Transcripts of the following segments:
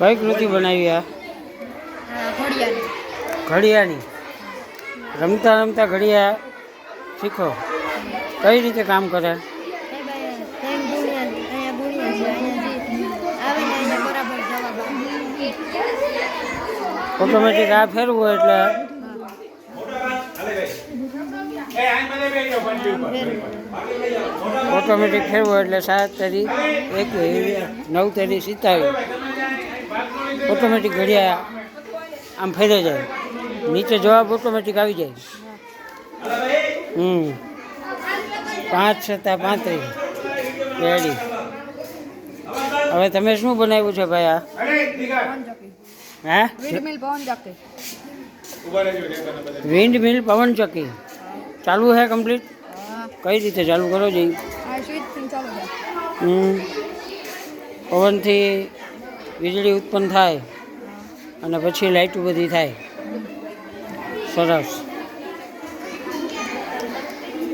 કઈ કૃતિ બનાવી આ? ઘડિયાની રમતા રમતા ઘડિયા શીખો. કઈ રીતે કામ કરે? ઓટોમેટિક આ ફેરવું એટલે ઓટોમેટિક ફેરવું એટલે સાત તરી એક નવ તરી સિત્તાવીસ. ઓટોમેટિક ઘડિયા આમ ફેરે જાય. નીચે જવાબ ઓટોમેટિક આવી જાય. હમ. પાંચ છતાં પાંત્રીસ. રેડી હવે તમે શું બનાવ્યું છે ભાઈ આ? હે? વિન્ડ મિલ પવન ચક્કી ચાલુ છે કમ્પ્લીટ કઈ રીતે ચાલુ કરો જઈ? હમ. પવનથી વીજળી ઉત્પન્ન થાય અને પછી લાઇટો બધી થાય. સરસ.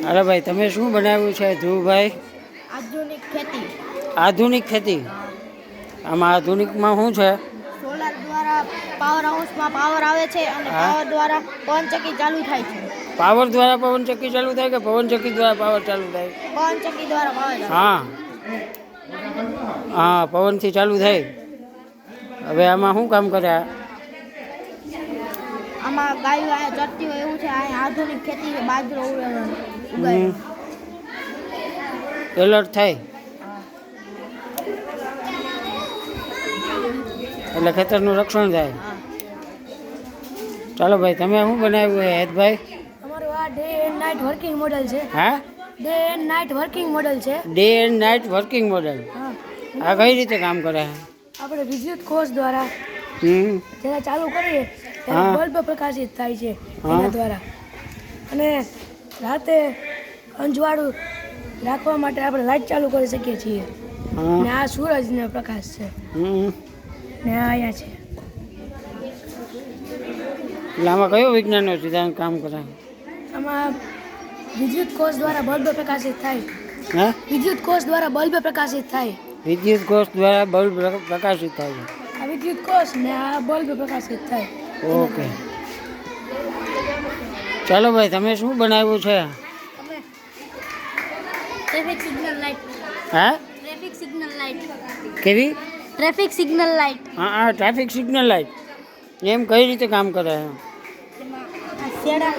અરે ભાઈ તમે શું બનાવ્યું છે ધ્રુવભાઈ? આધુનિક ખેતી. આધુનિક ખેતી? આમાં આધુનિકમાં શું છે? સોલાર દ્વારા પાવર હાઉસમાં પાવર આવે છે અને પાવર દ્વારા પવનચક્કી ચાલુ થાય છે. પાવર દ્વારા પવનચક્કી ચાલુ થાય કે પવનચક્કી દ્વારા પાવર ચાલુ થાય? પવનચક્કી દ્વારા પાવર હા. હા પવનથી ચાલુ થાય. હવે આમાં શું કામ કરે આ? આમાં ગાયો અહીંયા ચરતી હોય એવું છે અહીંયા આધુનિક ખેતી છે બાજરો ઉગાડે એલર્ટ થાય. એટલે ખેતરનું રક્ષણ થાય. ચાલો ભાઈ તમે શું બનાવ્યું છે હેતભાઈ? અમારું આ day and night working model છે. હા? Day and night working model છે. Day and night working model આ કઈ રીતે કામ કરે? છે આપણે વિદ્યુત કોષ દ્વારા જેના ચાલુ કરીએ ત્યારે બલ્બ પ્રકાશિત થાય છે. એના દ્વારા. અને રાતે અંજવાળું રાખવા માટે આપણે લાઇટ ચાલુ કરી શકીએ છીએ. ને આ સૂરજનો પ્રકાશ છે. હમ. ને આ અહીંયા છે. એટલે આમાં કયો વિજ્ઞાનનો સિદ્ધાંત કામ કરે? આમાં વિદ્યુત કોષ દ્વારા બલ્બ પ્રકાશિત થાય. હા? વિદ્યુત કોષ દ્વારા બલ્બ પ્રકાશિત થાય. વિદ્યુત કોષ દ્વારા બલ્બ પ્રકાશિત થાય આ વિદ્યુત કોષ ને આ બલ્બ પ્રકાશિત થાય. ઓકે. ચાલો ભાઈ તમે શું બનાવ્યું છે? ટ્રાફિક સિગ્નલ લાઇટ હા? ટ્રાફિક સિગ્નલ લાઇટ કેવી? ટ્રાફિક સિગ્નલ લાઇટ હા હા ટ્રાફિક સિગ્નલ લાઇટ એમ કઈ રીતે કામ કરે? છે આ શેડા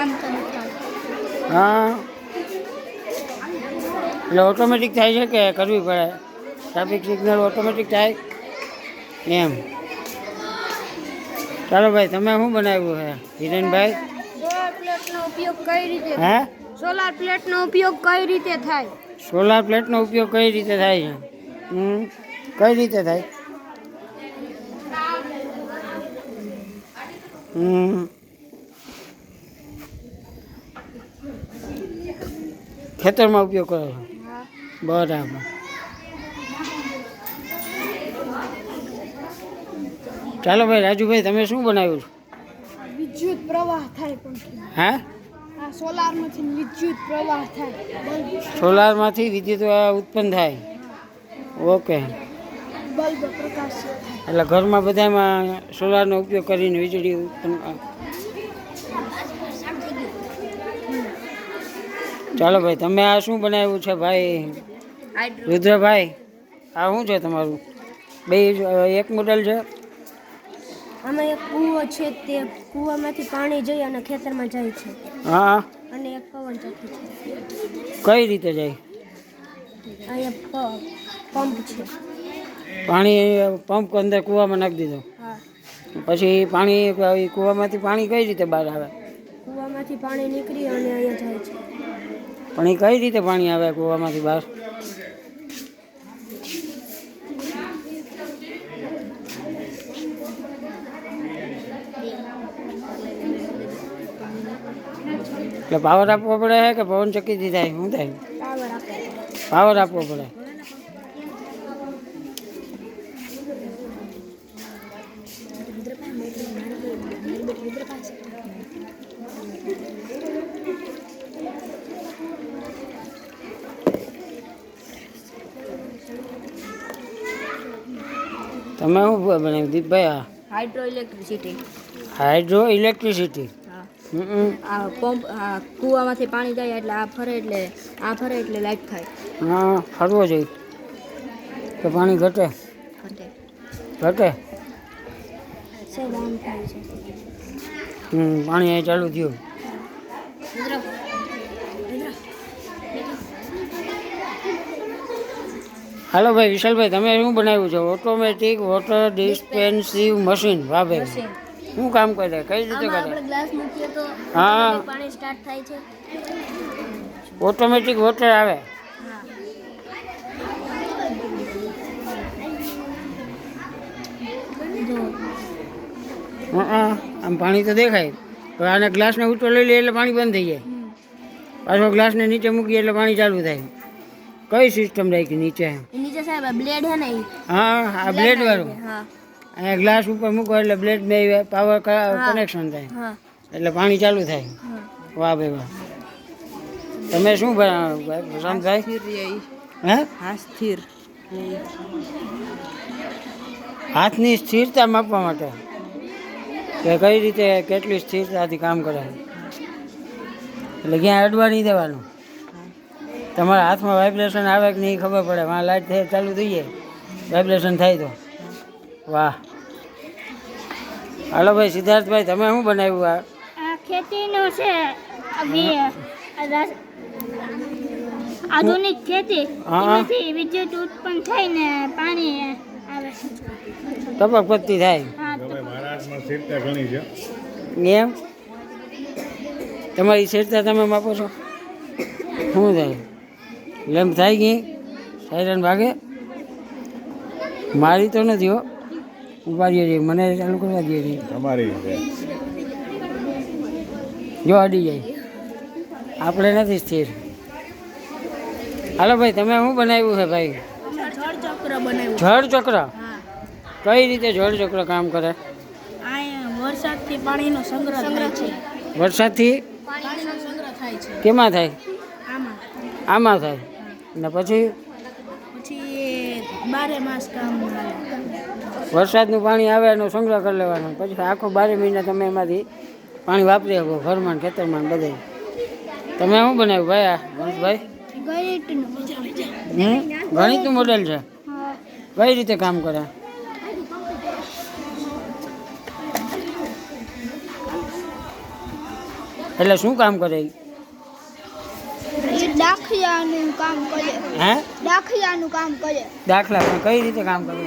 આમ તો હા. એટલે ઓટોમેટિક થાય છે કે કરવી પડે? ટ્રાફિક સિગ્નલ ઓટોમેટિક થાય? એમ. ચાલો ભાઈ તમે શું બનાવ્યું છે? હિરેનભાઈ? સોલાર પ્લેટનો ઉપયોગ કઈ રીતે હે? સોલાર પ્લેટનો ઉપયોગ કઈ રીતે થાય? સોલાર પ્લેટનો ઉપયોગ કઈ રીતે થાય છે? કઈ રીતે થાય? હમ? ખેતરમાં ઉપયોગ કરો છો? બરાબર. ચાલો ભાઈ રાજુભાઈ તમે શું બનાવ્યું છે? વિદ્યુત પ્રવાહ થાય પણ હા? સોલારમાંથી વિદ્યુત પ્રવાહ થાય. સોલારમાંથી વિદ્યુત ઉત્પન્ન થાય. ઓકે. બલ્બ પ્રકાશ એટલે ઘરમાં બધામાં સોલારનો ઉપયોગ કરીને વીજળી ઉત્પન્ન ચાલો ભાઈ તમે આ શું બનાવ્યું છે ભાઈ? રુદ્રભાઈ આ શું છે તમારું? બે એક મોડલ છે? આમાં એક કૂવો છે તે કૂવામાંથી પાણી જઈ અને ખેતરમાં જાય છે. હા. અને એક પવન ચક્કી છે. કઈ રીતે જાય? અહીંયા પંપ છે. પાણી પંપ અંદર કૂવામાં નાખી દીધો. પછી પાણી કૂવામાંથી પાણી કઈ રીતે બહાર આવે? કૂવામાંથી પાણી નીકળી અને અહીંયા જાય છે. પણ એ કઈ રીતે પાણી આવે કૂવામાંથી બહાર? એટલે પાવર આપવો પડે કે પવન ચક્કીથી થાય? શું થાય? પાવર આપવો પડે. તમે શું બનાવ્યું? દીપભાઈ આ હાઇડ્રો ઇલેક્ટ્રિસિટી. Hydro electricity. આ પંપ કૂવામાંથી પાણી જાય એટલે આ ફરે એટલે આ ફરે એટલે લાઈટ થાય. હા ફરવો જોઈએ. તો પાણી ઘટે. ઘટે. હમ પાણી અહીં ચાલુ થયું. હાલો ભાઈ વિશાલભાઈ તમે શું બનાવ્યું છે? ઓટોમેટિક વોટર ડિસ્પેન્સિવ મશીન વાહ ભાઈ. શું કામ કરે? કઈ રીતે કરે? હા. ઓટોમેટિક વોટર આવે. આમ પાણી તો દેખાય. પણ આને ગ્લાસને ઊંચો લઈ લે એટલે પાણી બંધ થઈ જાય. પાછો ગ્લાસને નીચે મૂકીએ એટલે પાણી ચાલુ થાય. કઈ સિસ્ટમ રાખી નીચે? એ આ બ્લેડ હે ને હા આ બ્લેડ વાળું. હા. અને ગ્લાસ ઉપર મૂકો એટલે બ્લેડ બે પાવર કનેક્શન થાય. હા. એટલે પાણી ચાલુ થાય. વાહ ભાઈ વાહ. તમે શું સમજાય હે? હા સ્થિર હાથની સ્થિરતા માપવા માટે. કે કઈ રીતે કેટલી સ્થિરતાથી કામ કરે એટલે ક્યાં અડવા નહીં દેવાનું. તમારા હાથમાં વાઇબ્રેશન આવે કે નહીં ખબર પડે. વાં લાઈટ થાય ચાલુ થઈ જાય વાઇબ્રેશન થાય તો. વાહ. હાલો ભાઈ સિદ્ધાર્થભાઈ તમે શું બનાવ્યું આ? ખેતીનું છે. આધુનિક ખેતી. એમાંથી વિદ્યુત ઉત્પન્ન થઈને પાણી આવે ટપક પત્તી થાય. મહારાષ્ટ્રમાં સ્થિરતા ઘણી છે. એમ? તમારી સ્થિરતા તમે માપો છો? શું થાય? લેમ્પ થાય ગઈ સાયરન ભાગે? મારી તો નથી હો. ઊભા રહીએ છીએ. મને ચાલુ કરવા દઈએ છીએ તમારી જો અડી જાય. આપણે નથી સ્થિર. હાલો ભાઈ તમે શું બનાવ્યું છે ભાઈ? જળ ચક્ર બનાવ્યું. જળ ચક્ર હા. કઈ રીતે જળ ચક્ર કામ કરે? વરસાદથી પાણીનો સંગ્રહ થાય છે. વરસાદથી? પાણીનો સંગ્રહ થાય છે. કેમાં થાય? આમાં. આમાં થાય. ને પછી? પછી બારે માસ કામ વરસાદનું પાણી આવે એનો સંગ્રહ કરી લેવાનો. પછી આખો બારે મહિના તમે એમાંથી પાણી વાપરી શકો ઘરમાં ખેતરમાં બધે તમે શું બનાવ્યું ભાઈ આ ગણિતનું હમ? ગણિતનું મોડેલ છે? કઈ રીતે કામ કરે? એટલે શું કામ કરે દાખલાનું કામ કરે હે? દાખલાનું કામ કરે દાખલા પણ કઈ રીતે કામ કરે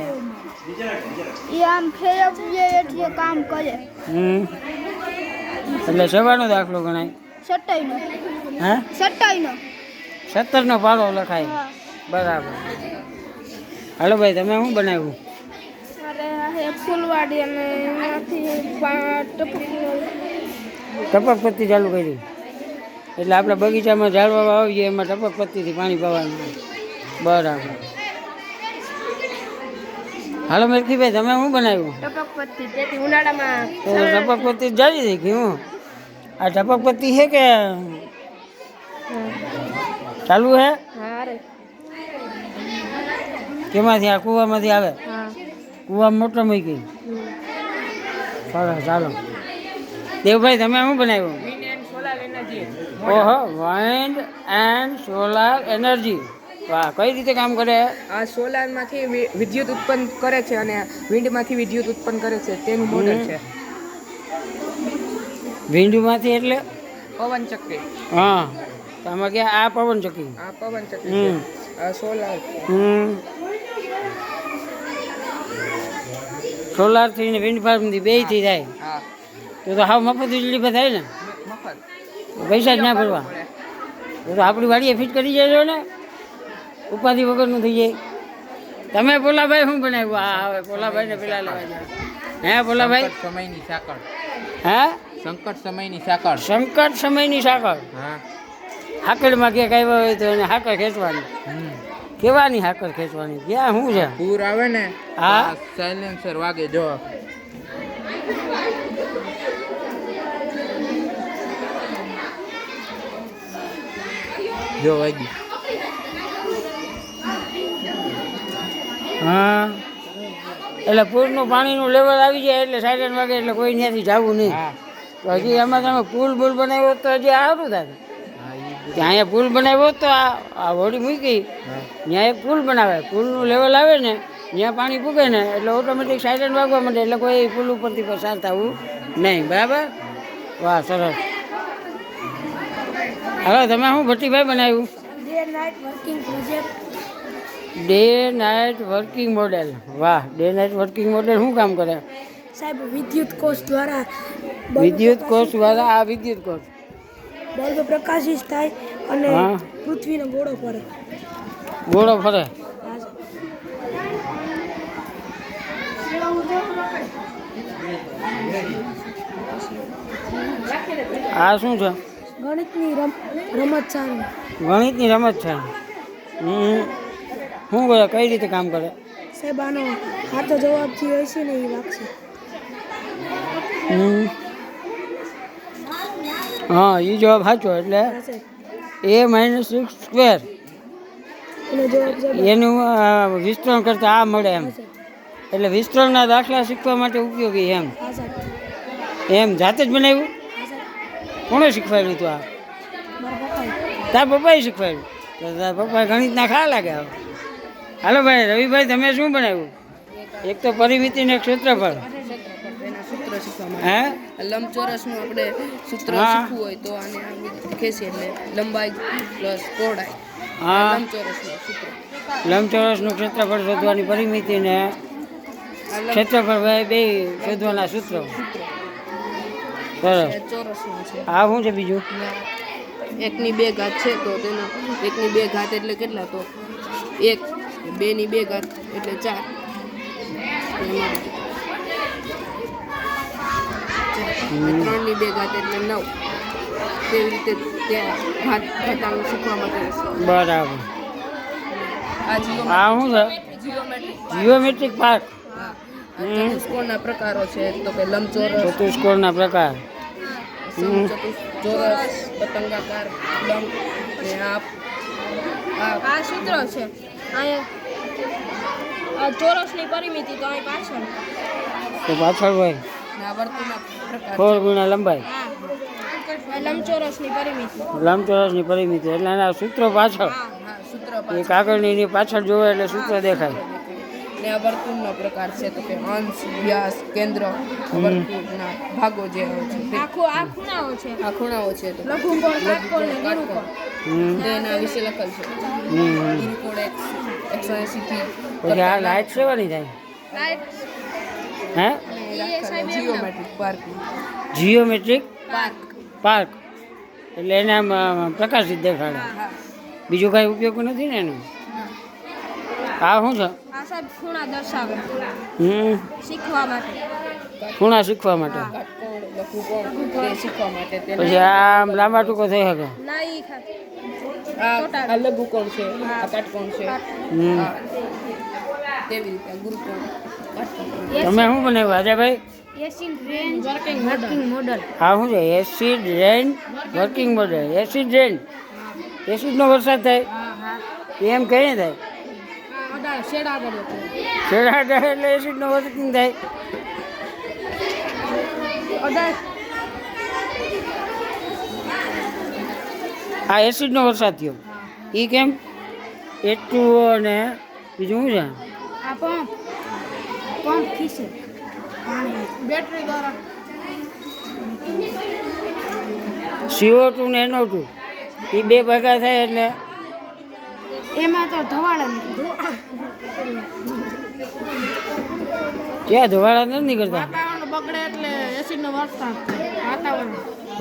એ આમ ફેરવીએ એટલે કામ કરે હમ. એટલે સવારનો દાખલો ગણાય. સટાઈનો હે? સટાઈનો સત્તરનો પાડો લખાય. બરાબર. હાલો ભાઈ તમે શું બનાવ્યું? અરે ફૂલવાડી અને એમાંથી ટપક પત્તી ચાલુ કરી. એટલે આપણે બગીચામાં ઝાડવા વાવીએ એમાં ટપક પત્તીથી પાણી પાવાનું બરાબર. હાલો મેરખીભાઈ તમે શું બનાવ્યું? ટપક પત્તી તેથી ઉનાળામાં તો ટપક પત્તી જાળી દઈ ગયું આ ટપક પત્તી છે કે ચાલુ હે? હા રે. કેમાંથી? આ કૂવામાંથી આવે? હા. કૂવા મોટર મૂકી. સરસ ચાલો દેવભાઈ તમે શું બનાવ્યું? ઓહો વાઇન્ડ એન્ડ સોલાર એનર્જી વાહ કઈ રીતે કામ કરે? આ સોલારમાંથી વિદ્યુત ઉત્પન્ન કરે છે અને વિન્ડમાંથી વિદ્યુત ઉત્પન્ન કરે છે. તેનું મોડલ છે. વિન્ડમાંથી એટલે? પવન ચક્કી. હા. આમાં કે આ પવન ચક્કી. આ પવન ચક્કી સોલાર. હમ. સોલારથી ને વિન્ડ ફાર્મથી બેયથી થાય. હા. તો તો હાવ મફત વીજળી થાય ને. પૈસા જ ના ભરવા તો આપણી વાડીએ ફિટ કરી જજો ને. ઉપાધિ વગરનું થઈ જાય. તમે પોલાભાઈ શું બનાવ્યું? હા હવે પોલાભાઈને પેલા લેવા જાય હે પોલાભાઈ? સમયની સાકર હે? સંકટ સમયની સાકળ. સંકટ સમયની સાકળ. હા. હાકડમાં ક્યાંક આવ્યા હોય તો એને હાકર ખેંચવાની. કેવાની હાકર ખેંચવાની? ક્યાં શું છે? પૂર આવે ને હા. સાયલેન્સર વાગે જો. જો વાગી હા. એટલે પૂરનું પાણીનું લેવલ આવી જાય એટલે સાયરન વાગે એટલે કોઈ ત્યાંથી જવું નહીં. તો હજી એમાં તમે પુલ બુલ બનાવ્યો તો હજી સારું થાય. ત્યાં અહીંયા પુલ બનાવ્યો હોત તો આ આ હોડી મૂકી. ત્યાં એક પુલ બનાવે. પુલનું લેવલ આવે ને ત્યાં પાણી પૂગે ને એટલે ઓટોમેટિક સાયરન વાગવા માંડે. એટલે કોઈ પુલ ઉપરથી પસાર થવું નહીં. બરાબર? વાહ સરસ. હવે તમે શું ભટ્ટીભાઈ બનાવ્યું? Day night working project. Day night working model. વાહ ડે નાઇટ વર્કિંગ મોડેલ શું કામ કરે? સાહેબ વિદ્યુત કોષ દ્વારા વિદ્યુત કોષ દ્વારા આ વિદ્યુત કોષ. બલ્બ પ્રકાશિત થાય અને હા. પૃથ્વીનો ગોળો ફરે. ગોળો ફરે. આ શું છે? ગણિતની રમ રમત સારી ગણિતની રમત છે હમ. શું કરે કઈ રીતે કામ કરે? સાહેબ આનો સાચો જવાબ જે હોય છે ને એ લાગશે હા એ જવાબ સાચો એટલે એ માઇનસ સિક્સ સ્ક્વેર એનો વિસ્તરણ કરતાં આ મળે એમ. એટલે વિસ્તરણના દાખલા શીખવા માટે ઉપયોગી એમ. એમ જાતે જ બનાવ્યું? હા કોણે શીખવાડ્યું તું આ? તાર પપ્પાએ શીખવાડ્યું? તો તાર પપ્પા ગણિતના ખા લાગે હવે. હાલો ભાઈ રવિભાઈ તમે શું બનાવ્યું? એક તો પરિમિતિ ને એક ક્ષેત્રફળ. હે? લંબચોરસનું આપણે સૂત્ર શીખવું હોય તો આને આવી એટલે લંબાઈ પ્લસ પહોળાઈ. હા. લંબચોરસનું સૂત્ર. લંબચોરસનું ક્ષેત્રફળ શોધવાની પરિમિતિ ને ક્ષેત્રફળ ભાઈ બે શોધવાના સૂત્રો. સરસ એ ચોરસનું છે. આ શું છે બીજું? ને એકની બે ઘાત છે તો તેનો એકની બે ઘાત એટલે કેટલા તો? એક બેની બે ઘાત એટલે ચાર. એમાં ચાર. ને ત્રણની બે ઘાત એટલે નવ. તેવી રીતે ત્યાં ઘાત ઘટાડું શીખવા માટે બરાબર. આ જીઓ આ શું છે? જીઓમેટ્રિક. Geometric park. હા આ ચતુષ્કોણના પ્રકારો છે તો કે લંબચોરસ ચતુષ્કોણના પ્રકાર. ચોરસ પતંગાકાર લંબ ને આ આ સૂત્ર છે. આ ચોરસની પરિમિતિ તો અહીં પાછળ. તો પાછળ હોય. ના વર્તુળના પ્રકાર ફોર ગુણ્યા લંબાઈ. લંબચોરસની પરિમિતિ. લંબચોરસની પરિમિતિ. એટલે એના સૂત્રો પાછળ. હા સૂત્ર કાગળની પાછળ. જોવે એટલે સૂત્ર દેખાય. ને આ વર્તુળનો પ્રકાર છે તો કે અંશ વ્યાસ કેન્દ્ર વર્તુળના ભાગો જે છે. આખો આ ખૂણાઓ છે. આ ખૂણાઓ છે તો લઘુકોણ કાટકોણ ને નિરૂપણ તેના એના વિશે લખેલ છે. નિરૂપણ એક એકસો એંસી થી પછી આ લાઇટ સેવાની થાય? લાઈટ. હે? Geometric park. Geometric? Park. Park. એટલે એને પ્રકાશિત દેખાડે. બીજો બીજું કાંઈ ઉપયોગ નથી ને એનું? આ શું છે? આ સાહેબ ખૂણા દર્શાવે. હમ. શીખવા માટે. ખૂણા શીખવા માટે? કાટકોણ લઘુકોણ તે શીખવા માટે તેને પછી આ આમ લાંબા ટૂંકો થઈ શકે? ના ઈ ખા આ આ લઘુકોણ છે? આ કાટકોણ છે? હમ. આ તેવી રીતે? આ ગુરુકોણ કાટકોણ. તમે શું બનાવ્યું આજે ભાઈ acid rain working model. Model. આ શું છે? Acid rain working model. Acid rain. એસિડનો વરસાદ થાય. હા હા. એમ કહીએ થાય. આ અડા શેડા એટલે એસિડનો વર્કિંગ થાય. આ એસિડનો વરસાદ થયો. એ કેમ? એટલું અને બીજું શું છે? આ પંપ. પંપ ખીસે. બેટરી દ્વારા. સીઓ ટુ ને એનો ટુ એ બે ભેગા થાય એટલે એમાં તો ધવાળા ક્યાં ધવાળા નથી નીકળતા? વાતાવરણ બગડે એટલે એસિડનો વરસાદ વાતાવરણ.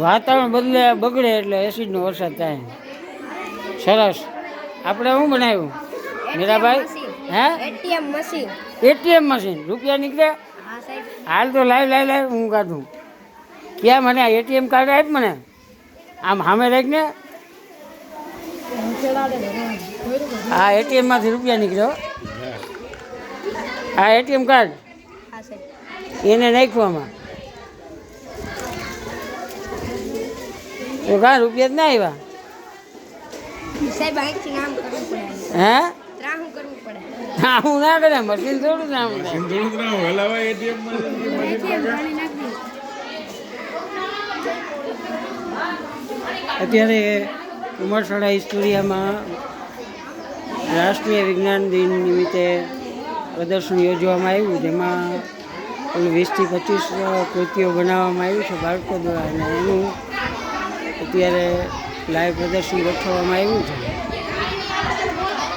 વાતાવરણ બદલે બગડે એટલે એસિડનો વરસાદ થાય. સરસ. આપણે શું બનાવ્યું? મીરાભાઈ હે? ATM machine. ATM machine. રૂપિયા નીકળે? હાલ તો લાઈ લાઈ લાઈ હું કાઢું. ક્યાં મને? આ એટીએમ કાર્ડ આપ મને? આમ સામે રાખને? આ એટીએમમાંથી રૂપિયા નીકળ્યો. આ એટીએમ કાર્ડ એને નાખવામાં. તો કાં રૂપિયા જ ના આવ્યા? સાહેબ અહીંથી નામ કરવું પડે. હે? હા હું ના કરે મશીન થોડું ના મશીન. અત્યારે ઉમરસડા હિસ્ટોરિયામાં રાષ્ટ્રીય વિજ્ઞાન દિન નિમિત્તે પ્રદર્શન યોજવામાં આવ્યું, જેમાં કુલ વીસથી પચીસ કૃતિઓ બનાવવામાં આવી છે બાળકો દ્વારા. અને એનું અત્યારે લાઈવ પ્રદર્શન ગોઠવવામાં આવ્યું છે.